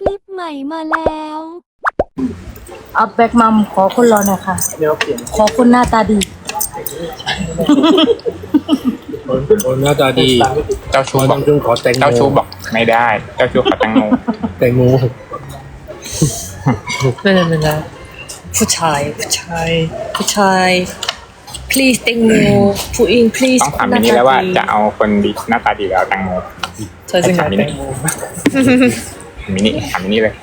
คลิปใหม่มาแล้ว เอาแบ็กมัมขอคนรอหน่อยค่ะขอคนหน้าตาดี คนหน้าตาดีเจ้าชู้ขอบอกทำจนขอแต่งโมเจ้าชู้บอกไม่ได้ เจ้าชู้ขอแตงโมแต่งโมไม่ได้ไม่ได้ผู้ชายผู้ชายผู้ชาย please แตงโมผู้หญิง please ต้องถามมินี่แล้วว่าจะเอาคนดีหน้าตาดีแล้วแตงโมใช่จริงเหรอถามมิแตนี่งโม มินี่ถามมินี่เลย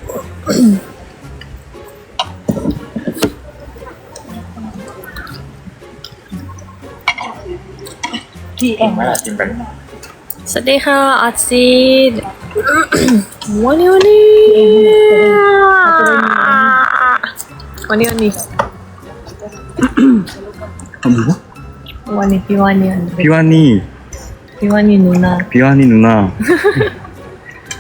พี่แอ จริ ง งไหมล่ะจริงเป็น สวัสดีค่ะอาซีด วันนี้วันนี้วันนี้วันนี้ 뭐? วันนี้พี่วันนี้ 비와니 พี่วันนี้หนูนะ 비와니 누나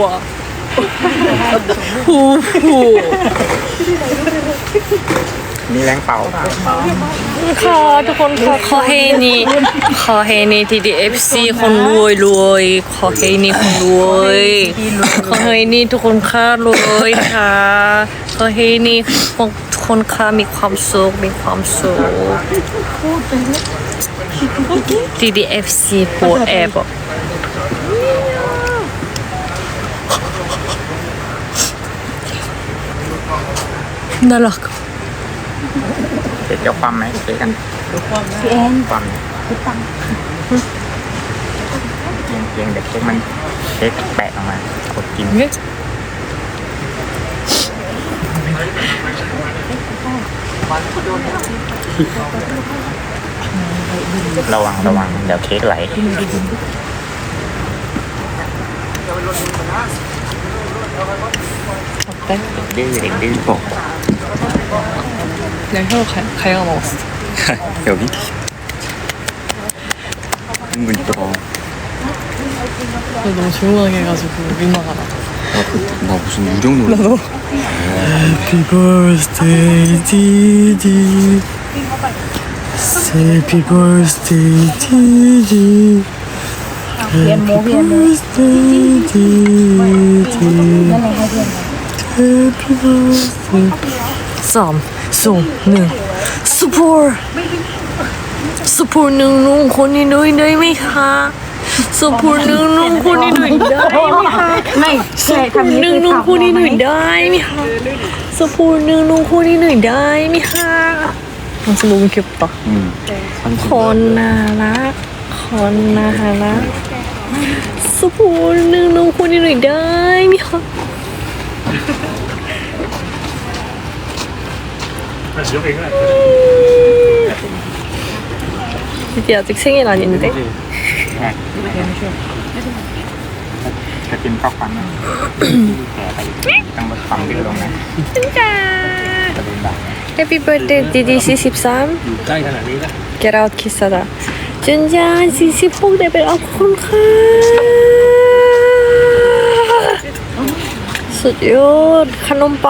วหูหูนี่แรงเป่าค่ะทุกคนค่ะขอให้นี่ขอให้นี่ TDFC คนรวยรวยขอให้นี่คนรวยขอให้นี่ทุกคนค่ะรวยค่ะขอให้นี่ทุกคนค่ะมีความสุขมีความสุข TDFC forever น่ารักเจ๊จะความไหมเจ๊กันพี่แอนความพี่ตังเกียงเกียงเด็กเค้กมันเค้กแปะออกมากดกินเระวังระวังเดี๋ยวเค้กไหลเด็กดื้อเด็กดื้อบก 그냥 혀 가, 가야가 먹었어. 여기? 은근 이쁘다 너 너무 조용하게 해가지고 민망하다. 나, 그, 나 무슨 유령 노래? 나도. Happy birthday 디디 Happy birthday 디디 Happy birthday สามสองหนึ่งสปูร์สปูร์หนึ่งนุ่งคนนี้ด้วยได้ไหมคะสปูร์หนึ่งนุ่งคนนี้ด้วยได้ไหมคะไม่สปูร์หนึ่งนุ่งคนนี้หน่อยได้ไหมคะสปูร์หนึ่งนุ่งคนนี้หน่อยได้ไหมคะมันสรุปเก็บต่อคนน่ารักคนน่ารักสปูร์หนึ่งนุ่งคนนี้หน่อยได้ไหมคะ 이제 아직 생일 아닌데? จะกินข้าวฟันนะแก่ไปต้องลดความดื้อลงนะ 진짜 จะโดนด่า Happy birthday DDC 13 อยู่ใกล้ขนาดนี้นะ Get out 키스하다 준자 46 레벨 업 콘카 수요 카논빵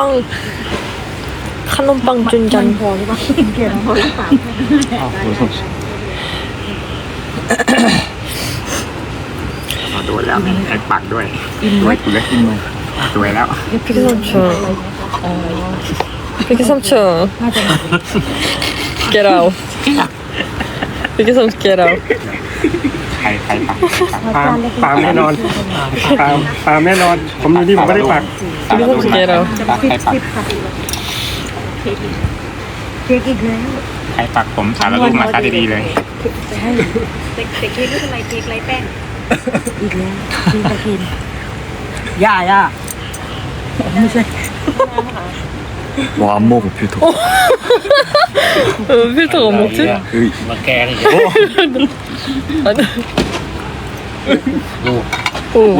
ขนมปังจุนจันพอหรือเปล่าเกียดพอหรือเปล่าโดนแล้วไอ้ปักด้วยด้วยกูเลยกินมันรวยแล้วพิกซัมเชอร์พิกซัมเชอร์ get out พิกซัม get out ใครใครปักปามปามแน่นอนปามปามแน่นอน ผมอยู่นี่ผมไม่ได้ปักพิกซัม get out ใครปัก เค้กอีกแล้ว ใครปากผมสารรูปมาซะดีๆเลย แต่แต่เค้กไม่เป็นไรเค้กไรแป้งอีกแล้วกินตะกิน ย่าย่า 뭐안 먹어 필터 어, 필터가 안 먹지? 여기 มาแกงอีก 아니 โอ้โห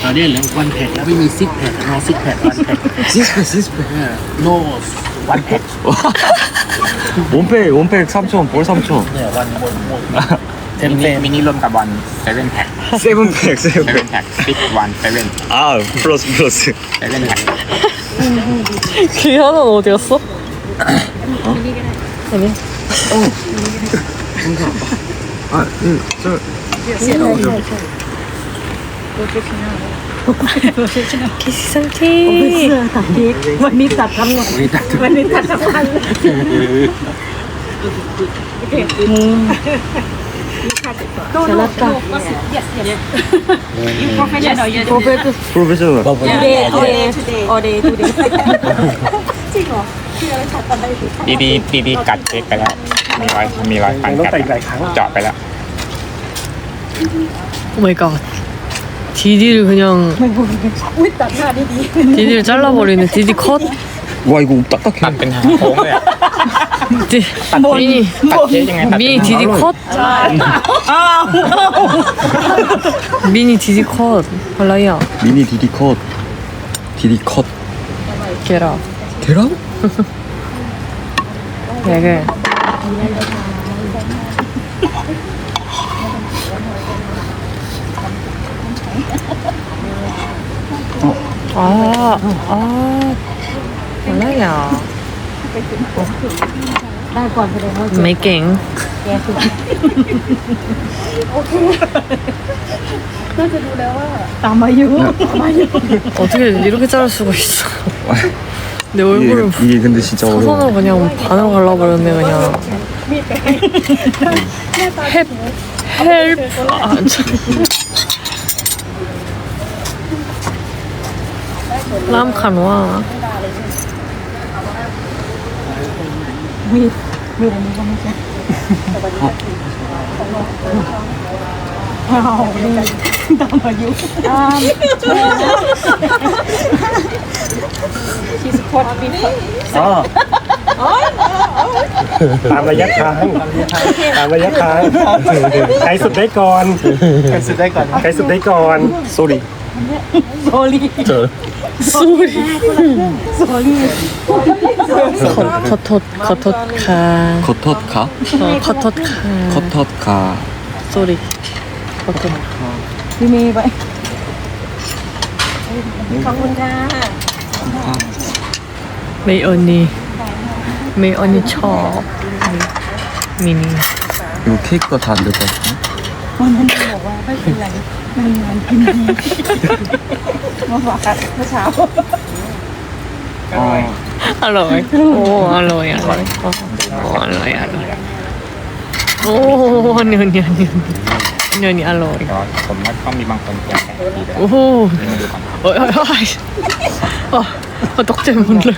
오. ตอนนี้เหลือวันแพ็กแล้วไม่มีซิกแพ็กรอซิกแพ็กวันแพ็ก 시스페 시스페. โนวันแพ็ก 원팩 원팩 3천 볼 3천. เนี่ยวันบนบนเต็ม มิ เต็ นิ ม มินิรวมกับบอลเซเว่นแพ็ค 세븐팩 เซเว่ 세븐팩. นแพ็คซิกวันเซเว่น 아 플러스 플러스. เซเว่นแพ็ค 귀 하나는 어디 갔어? 아니. 아, 응, 저 โปรเฟชชั่นอลโปรเฟชชั่นอลคิสซังทีเสื้ตัดทิวันนี้ตัดทำหมดวันนี้ตัดทั้งวันโอเคสลัดกับโปรเฟชชั่นอลโปรเฟชชั่นอลโปรเฟชชั่นอล today today today today จริงเหรอดีดีดีดีกัดเช็คไปแล้ว มีรอยมีรอยฟันกัดเจาะไปแล้วโอ้ my god 디디를 그냥 디디를 잘라버리네. 디디 컷 와 이거 딱딱해. 그냥 몸에 뭐, 미니 뭐, 미니 디디 컷. 아, 아, 아. 미니 디디 컷. 발라이야 미니 디디 컷. 디디 컷. 게라 대랑? 되게 아, 아, 몰라요. Making. 아. 어떻게 이렇게 자를 수가 있어. 내 얼굴을 이게, 이게 근데 진짜 사선으로 그냥 반으로 갈라버렸네, 그냥. 음. 헬, 헬, 아, เริ่มขันว่า มีมีดอันนี้ก็ไม่ใช่เอาดีตามอายุอ่าชีสพอดมีดอ๋อตามระยะทางตามระยะทางใครสุดได้ก่อนใครสุดได้ก่อนใครสุดได้ก่อนสุริ Sorry. Sorry. Sorry. 겉옷 겉옷가 겉옷카? 어, 겉옷가 겉옷카. Sorry. 겉옷. 비밀 봐. 감사합니다. 메이 언니. 메이 언니 쳐. 미니. 이거 케이크가 다 안 될 것 같은데? มันมืนกินดีมาบอกกันเมื่อเช้าอร่อย อร่อย โอ้ อร่อย อร่อย โอ้อร่อย อร่อย โอ้เนื้อเนื้อเนื้อเนื้อเนื้ออร่อย ผมว่าต้องมีบางคนแก่ดีโอ้โหโอ้ยโอ้ยโอ้ยตกใจหมดเลย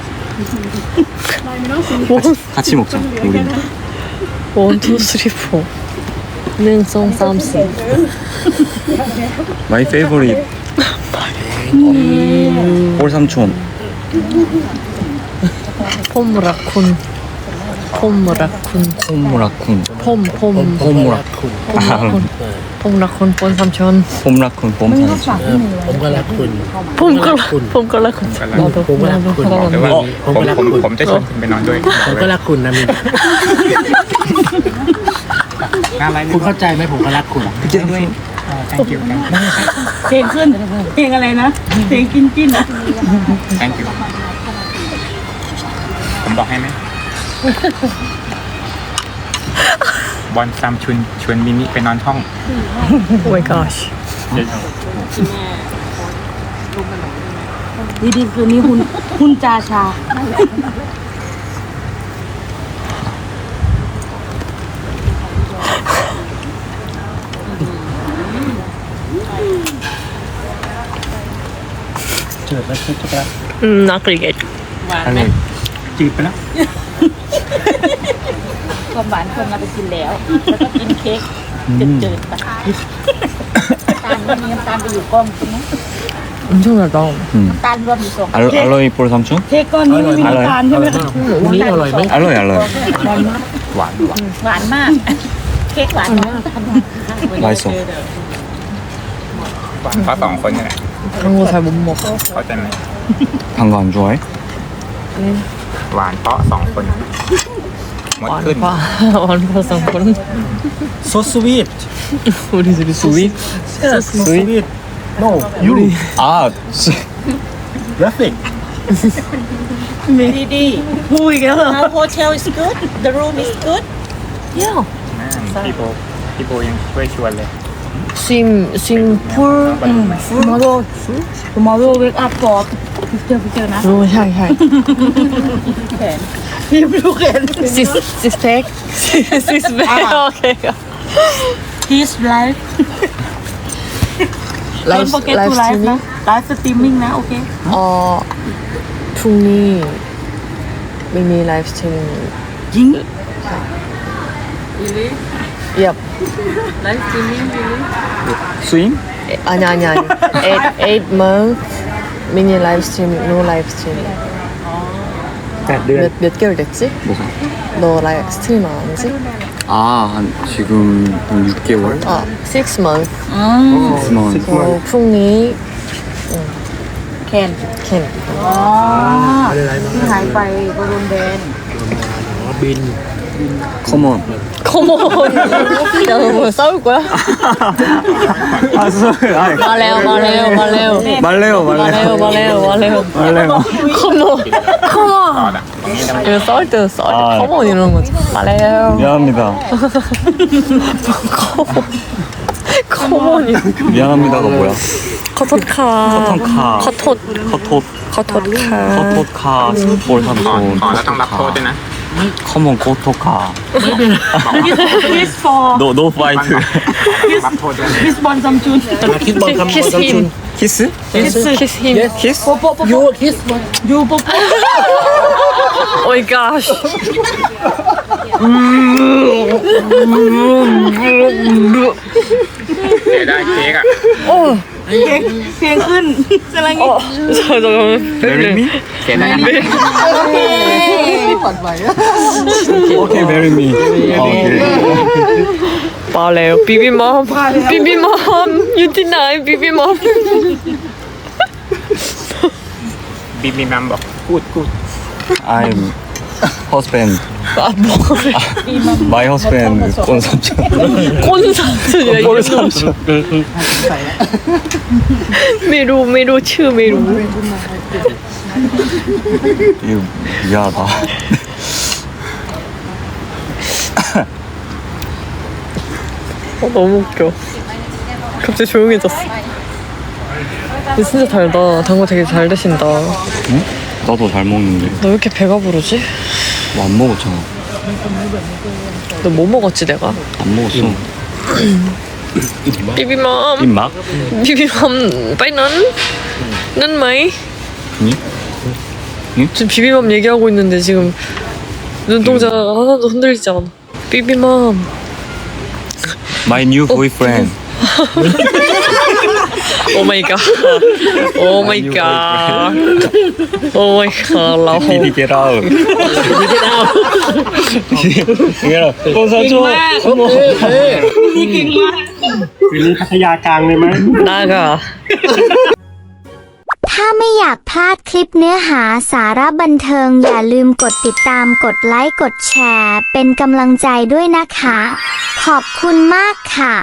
원, 같이 먹자, 우리. 원, 투, 쓰리, 포. 능성 쌈스. 마이 페이보릿. 볼 삼촌. 폼라콘. 폼 라쿤 홈라쿤 폼, 폼, ผมก็รักคุณ 폼 라쿤 폼 라쿤 본 삼촌 홈라쿤 ไม่ต้อง 봄사지 ฝากที่หนึ่ง ผมก็รักคุณ 폼 라, 폼 라쿤 ผมก็รักคุณ หรือว่า ผม ผม ก็รัก ผม คุณ ผมจะชวนคุณไปนอนด้วย ผมก็รักคุณนะมิน งานอะไร คุณเข้าใจไหมผมก็รักคุณ ด้วย thank you thank you เพลงขึ้น เพลงอะไรนะ เพลงกินกินนะ thank you ผมบอกให้ไหม บอลซามชุนชวนมินิไปนอนห้อง โอ้ยกอชดีดีคืนนี้คุณคุณจาชา จืดแล้วจืดไปแล้อืมน่าเกลียดนอันนี้จีบไปแล้ว ความหวานคนเราไปกินแล้ว แล้วก็กินเค้กจืดๆไปตาลไม่มีน้ำตาลไปอยู่ก้อมใช่ไหม 엄청 달다 น้ำตาลรวมอยู่สอง 알로, 알로이 볼 삼촌? เค้กก้อนนี้ไม่มีน้ำตาลใช่ไหม วันนี้อร่อยไหม 알로이 알로이 หวานหวาน หวานมาก เค้กหวานมาก 맛있어 หวานเพราะสองคนนี่แหละ 그런 거 잘 못 먹어 เข้าใจไหม 단 거 안 좋아해? หวานเพราะสองคนหมดอ่อนขึ้น กว่าอ่อนกว่าสองคน So sweet. What is it? Sweet? Yes, so sweet. sweet. No, you. Ah, Nothing. ดีดีพูดอีกแล้วเหรอ ๆ hotel is good the room is good Yeah. พี่โบพี่โบยังช่วยชวนเลย sim sim poor อืม tomorrow tomorrow wake up for เจอเจอนะ โอ้ใช่ใช่ พี่ดูเห็น six six pack six pack โอเค please live ไล don't ฟ์ forget ไล to ฟ์สตรี live มมิ่งนะ live streaming นะ โอเค อ๋อพรุ่งนี้ไม่มีไลฟ์สตรีมมิ่ง ยิง Really? 아니 아니 8 8 month 미니 라이브 스트리밍 노 라이브 스트리밍 แปดเดือน 몇, 몇 개월 됐지? 뭐가? 너 라이브 스트리밍 안 하지? 아, 한 지금 한 6개월? 아, 6 month. อืม 6months. 어, 풍이 แขน 캔. อ๋อที่หายไปก็โดนแบน อ๋อบิน 컴온. 컴온. 야, 너 뭐 싸울 거야? 아, sorry. 아이, 말해요, 말해요, 말해요. 말래요, 말해요, 말래요. 말해요, 말해요. 말래요. 컴온, ต 컴온. อนอ่ะตรงนี้ทำไม 이거 싸울 때는 싸울 때 아. 컴온 이러는 거지. 말해요. 미안합니다. 컴온. 컴온이. 미안합니다가 뭐야? 커톳카. 커튼카. 커톳. 커톳, 커톳카. 커톳카, 볼 ขอ 삼촌. ขอแล้วต้องรับโทษด้วยนะ Come on, go to for No, fight. he's born. Kiss him. Kiss? Kiss, him. Kiss? You kiss. You popo. oh my gosh. เพียงขึ้นสลังงี้ Marry me เสียงอะไรนะฝันไหว Okay marry me Okay เปล่าแล้วบีบีมอมบีบีมอมอยู่ที่ไหนบีบีมอมบีบีมัมบอกกูดกูด I'm husband. 아, 뭐. My husband, 꼰 삼촌. 꼰삼촌이야. 꼰 삼촌. 메루, 메루, 츠, 메루. 이거 미안하다. 어, 너무 웃겨. 갑자기 조용해졌어. 근데 진짜 달다. 단거 되게 잘왜 응? 나도 잘 먹는데. 이렇게 배가 부르지? 뭐 안 먹었잖아. 너 뭐 먹었지, 내가? 안 먹었어. 비비맘. 입막? 비비맘, 빠이넌? 는 마이? 응? 응? 지금 비비맘 얘기하고 있는데 지금 눈동자가 하나도 흔들리지 않아. 비비맘. My new boyfriend. Oh my god Oh my god Oh my god เราพี่ดีเจเราดีเจเราเนี่ยเหรอโอ้ซาโจคืนนี้พัทยากลางเลยไหมน่ากะถ้าไม่อยากพลาดคลิปเนื้อหาสาระบันเทิง อย่าลืมกดติดตามกดไลค์ กดแชร์ เป็นกำลังใจด้วยนะคะ ขอบคุณมากค่ะ